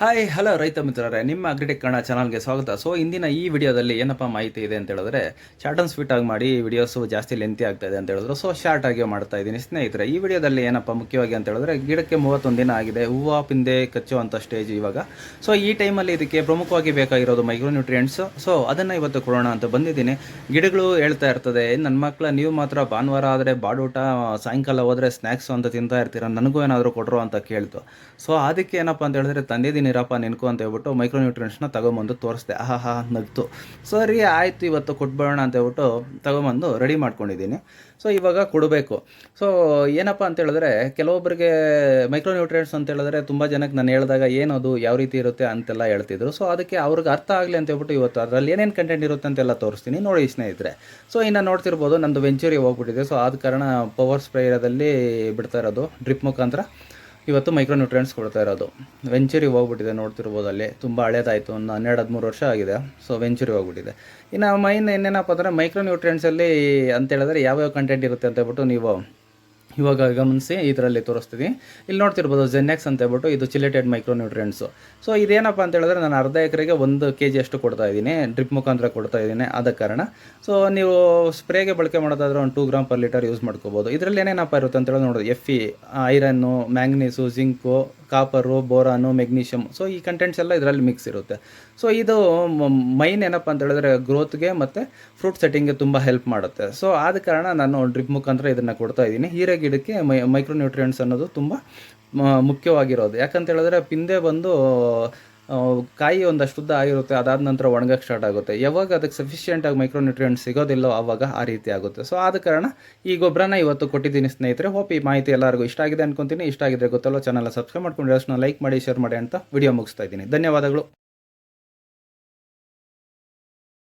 Hi hello ರೈತ ಮಿತ್ರರೇ. ನಿಮ್ಮ ಅಗ್ರಿಟೆಕ್ ಕನ್ನಡ ಚಾನಲ್ಗೆ ಸ್ವಾಗತ. ಸೊ ಇಂದಿನ ಈ ವಿಡಿಯೋದಲ್ಲಿ ಏನಪ್ಪ ಮಾಹಿತಿ ಇದೆ ಅಂತ ಹೇಳಿದ್ರೆ ಶಾರ್ಟ್ ಅಂಡ್ ಸ್ವೀಟ್ ಆಗಿ ಮಾಡಿ ವಿಡಿಯೋಸು ಜಾಸ್ತಿ ಲೆಂತಿ ಆಗ್ತಾ ಇದೆ ಅಂತ ಹೇಳಿದ್ರು. ಸೊ ಶಾರ್ಟ್ ಆಗಿ ಮಾಡ್ತಾ ಇದ್ದೀನಿ. ಸ್ನೇಹಿತರೆ, ಈ ವಿಡಿಯೋದಲ್ಲಿ ಏನಪ್ಪ ಮುಖ್ಯವಾಗಿ ಅಂತ ಹೇಳಿದ್ರೆ, ಗಿಡಕ್ಕೆ ಮೂವತ್ತೊಂದು ದಿನ ಆಗಿದೆ. ಹೂವು, ಪಿಂದೆ ಕಚ್ಚುವಂಥ ಸ್ಟೇಜ್ ಇವಾಗ. ಸೊ ಈ ಟೈಮಲ್ಲಿ ಇದಕ್ಕೆ ಪ್ರಮುಖವಾಗಿ ಬೇಕಾಗಿರೋದು ಮೈಕ್ರೋನ್ಯೂಟ್ರಿಯೆಂಟ್ಸ್ ಸೊ ಅದನ್ನು ಇವತ್ತು ಕೊಡೋಣ ಅಂತ ಬಂದಿದ್ದೀನಿ. ಗಿಡಗಳು ಹೇಳ್ತಾ ಇರ್ತದೆ, ನನ್ನ ಮಕ್ಕಳ ನೀವು ಮಾತ್ರ ಭಾನುವಾರ ಆದರೆ ಬಾಡೂಟ, ಸಾಯಂಕಾಲ ಹೋದರೆ ಸ್ನ್ಯಾಕ್ಸು ಅಂತ ತಿಂತಾ ಇರ್ತೀರ? ನನಗೂ ಏನಾದರೂ ಕೊಡ್ರು ಅಂತ ಕೇಳ್ತು. ಸೊ ಅದಕ್ಕೆ ಏನಪ್ಪ ಅಂತ ಹೇಳಿದ್ರೆ ತಂದಿದ್ದೀನಿರಪ್ಪ ನೆನ್ಕು ಅಂತ ಹೇಳ್ಬಿಟ್ಟು ಮೈಕ್ರೋನ್ಯೂಟ್ರಿಯನ್ಸ್ನ ತಗೊಂಬಂದು ತೋರಿಸ್ದೆ. ಆಹಾ ಹಾ ನಗ್ತು. ಸರಿ, ಆಯಿತು, ಇವತ್ತು ಕೊಟ್ಬಿಡೋಣ ಅಂತ ಹೇಳ್ಬಿಟ್ಟು ತಗೊಂಬಂದು ರೆಡಿ ಮಾಡ್ಕೊಂಡಿದ್ದೀನಿ. ಸೊ ಇವಾಗ ಕೊಡಬೇಕು. ಸೊ ಏನಪ್ಪ ಅಂತ ಹೇಳಿದ್ರೆ ಕೆಲವೊಬ್ಬರಿಗೆ ಮೈಕ್ರೋನ್ಯೂಟ್ರಿಯೆಂಟ್ಸ್ ಅಂತ ಹೇಳಿದ್ರೆ ತುಂಬ ಜನಕ್ಕೆ ನಾನು ಹೇಳಿದಾಗ ಏನದು, ಯಾವ ರೀತಿ ಇರುತ್ತೆ ಅಂತೆಲ್ಲ ಹೇಳ್ತಿದ್ರು. ಸೊ ಅದಕ್ಕೆ ಅವ್ರಿಗೆ ಅರ್ಥ ಆಗಲಿ ಅಂತ ಹೇಳ್ಬಿಟ್ಟು ಇವತ್ತು ಅದರಲ್ಲಿ ಏನೇನು ಕಂಟೆಂಟ್ ಇರುತ್ತೆ ಅಂತೆಲ್ಲ ತೋರಿಸ್ತೀನಿ. ನೋಡಿ ಸ್ನೇಹಿತರೆ. ಸೊ ಇನ್ನು ನೋಡ್ತಿರ್ಬೋದು, ನಂದು ವೆಂಚೂರಿ ಹೋಗ್ಬಿಟ್ಟಿದೆ. ಸೊ ಆದ ಕಾರಣ ಪವರ್ ಸ್ಪ್ರೇಯರದಲ್ಲಿ ಬಿಡ್ತಾ ಇರೋದು. ಡ್ರಿಪ್ ಮುಖಾಂತರ. ಇವತ್ತು ಮೈಕ್ರೋ ನ್ಯೂಟ್ರಿಯೆಂಟ್ಸ್ ಕೊಡ್ತಾ ಇರೋದು. ವೆಂಚುರಿ ಹೋಗ್ಬಿಟ್ಟಿದೆ ನೋಡ್ತಿರ್ಬೋದು ಅಲ್ಲಿ ತುಂಬ ಹಳೇದಾಯಿತು, ಒಂದು ಹನ್ನೆರಡು, ಹದಿಮೂರು ವರ್ಷ ಆಗಿದೆ. ಸೊ ವೆಂಚುರಿ ಹೋಗ್ಬಿಟ್ಟಿದೆ. ಇನ್ನು ಮೈನ್ ಇನ್ನೇನಪ್ಪ ಅಂದರೆ ಮೈಕ್ರೋ ನ್ಯೂಟ್ರಿಯೆಂಟ್ಸಲ್ಲಿ ಅಂತ ಹೇಳಿದ್ರೆ ಯಾವ್ಯಾವ ಕಂಟೆಂಟ್ ಇರುತ್ತೆ ಅಂತ ಹೇಳ್ಬಿಟ್ಟು ನೀವು ಇವಾಗ ಗಮನಿಸಿ ಇದರಲ್ಲಿ ತೋರಿಸ್ತೀನಿ ಇಲ್ಲಿ ನೋಡ್ತಿರ್ಬೋದು ಜೆನ್ನೆಕ್ಸ್ ಅಂತ ಹೇಳ್ಬಿಟ್ಟು ಇದು ಚಿಲೆಟೆಡ್ ಮೈಕ್ರೋ ನ್ಯೂಟ್ರಿಯೆಂಟ್ಸು ಸೊ ಇದೇನಪ್ಪ ಅಂತ ಹೇಳಿದ್ರೆ ನಾನು ಅರ್ಧ ಎಕರೆಗೆ ಒಂದು ಕೆ ಜಿ ಅಷ್ಟು ಕೊಡ್ತಾ ಇದ್ದೀನಿ ಡ್ರಿಪ್ ಮುಖಾಂತರ ಕೊಡ್ತಾ ಇದ್ದೀನಿ, ಆದ ಕಾರಣ. ಸೊ ನೀವು ಸ್ಪ್ರೇಗೆ ಬಳಕೆ ಮಾಡೋದಾದ್ರೆ ಒಂದು two gram per litre use ಮಾಡ್ಕೋಬೋದು. ಇದರಲ್ಲಿ ಏನೇನಪ್ಪ ಇರುತ್ತೆ ಅಂತ ನೋಡೋದು ನೋಡಿ F E iron manganese zinc copper boron magnesium so ಈ ಕಂಟೆಂಟ್ಸ್ ಎಲ್ಲ ಇದರಲ್ಲಿ ಮಿಕ್ಸ್ ಇರುತ್ತೆ. ಸೊ ಇದು ಮೈನ್ ಏನಪ್ಪ ಅಂತ ಹೇಳಿದ್ರೆ ಗ್ರೋತ್ಗೆ ಮತ್ತು ಫ್ರೂಟ್ ಸೆಟ್ಟಿಂಗ್ಗೆ ತುಂಬ ಹೆಲ್ಪ್ ಮಾಡುತ್ತೆ. ಸೊ ಆದ ಕಾರಣ ನಾನು ಡ್ರಿಪ್ ಮುಖಾಂತರ ಇದನ್ನು ಕೊಡ್ತಾ ಇದ್ದೀನಿ. ಹೀರೆ ಗಿಡಕ್ಕೆ ಮೈ ಮೈಕ್ರೋನ್ಯೂಟ್ರಿಯೆಂಟ್ಸ್ ಅನ್ನೋದು ತುಂಬ ಮುಖ್ಯವಾಗಿರೋದು. ಯಾಕಂತ ಹೇಳಿದ್ರೆ ಪಿಂದೆ ಬಂದು ಕಾಯಿ ಒಂದಷ್ಟು ಉದ್ದ ಆಗಿರುತ್ತೆ, ಅದಾದ ನಂತರ ಒಣಗಕ್ಕೆ ಸ್ಟಾರ್ಟ್ ಆಗುತ್ತೆ. ಯಾವಾಗ ಅದಕ್ಕೆ ಸಫಿಷಿಯೆಂಟಾಗಿ ಮೈಕ್ರೋ ನ್ಯೂಟ್ರಿಯೆಂಟ್ ಸಿಗೋದಿಲ್ಲೋ ಆವಾಗ ಆ ರೀತಿ ಆಗುತ್ತೆ. ಸೊ ಆದ ಕಾರಣ ಈ ಗೊಬ್ಬರನ ಇವತ್ತು ಕೊಟ್ಟಿದ್ದೀನಿ ಸ್ನೇಹಿತರೆ. ಹೋಪ್ ಈ ಮಾಹಿತಿ ಎಲ್ಲರಿಗೂ ಇಷ್ಟ ಆಗಿದೆ ಅನ್ಕೊಂತೀನಿ. ಇಷ್ಟ ಆಗಿದ್ರೆ ಗೊತ್ತಲ್ಲ ಚಾನಲ್ ಸಬ್ಸ್ಕ್ರೈಬ್ ಮಾಡ್ಕೊಂಡು ಲೈಕ್ ಮಾಡಿ ಶೇರ್ ಮಾಡಿ ಅಂತ ವಿಡಿಯೋ ಮುಗಿಸ್ತಾ ಇದ್ದೀನಿ. ಧನ್ಯವಾದಗಳು.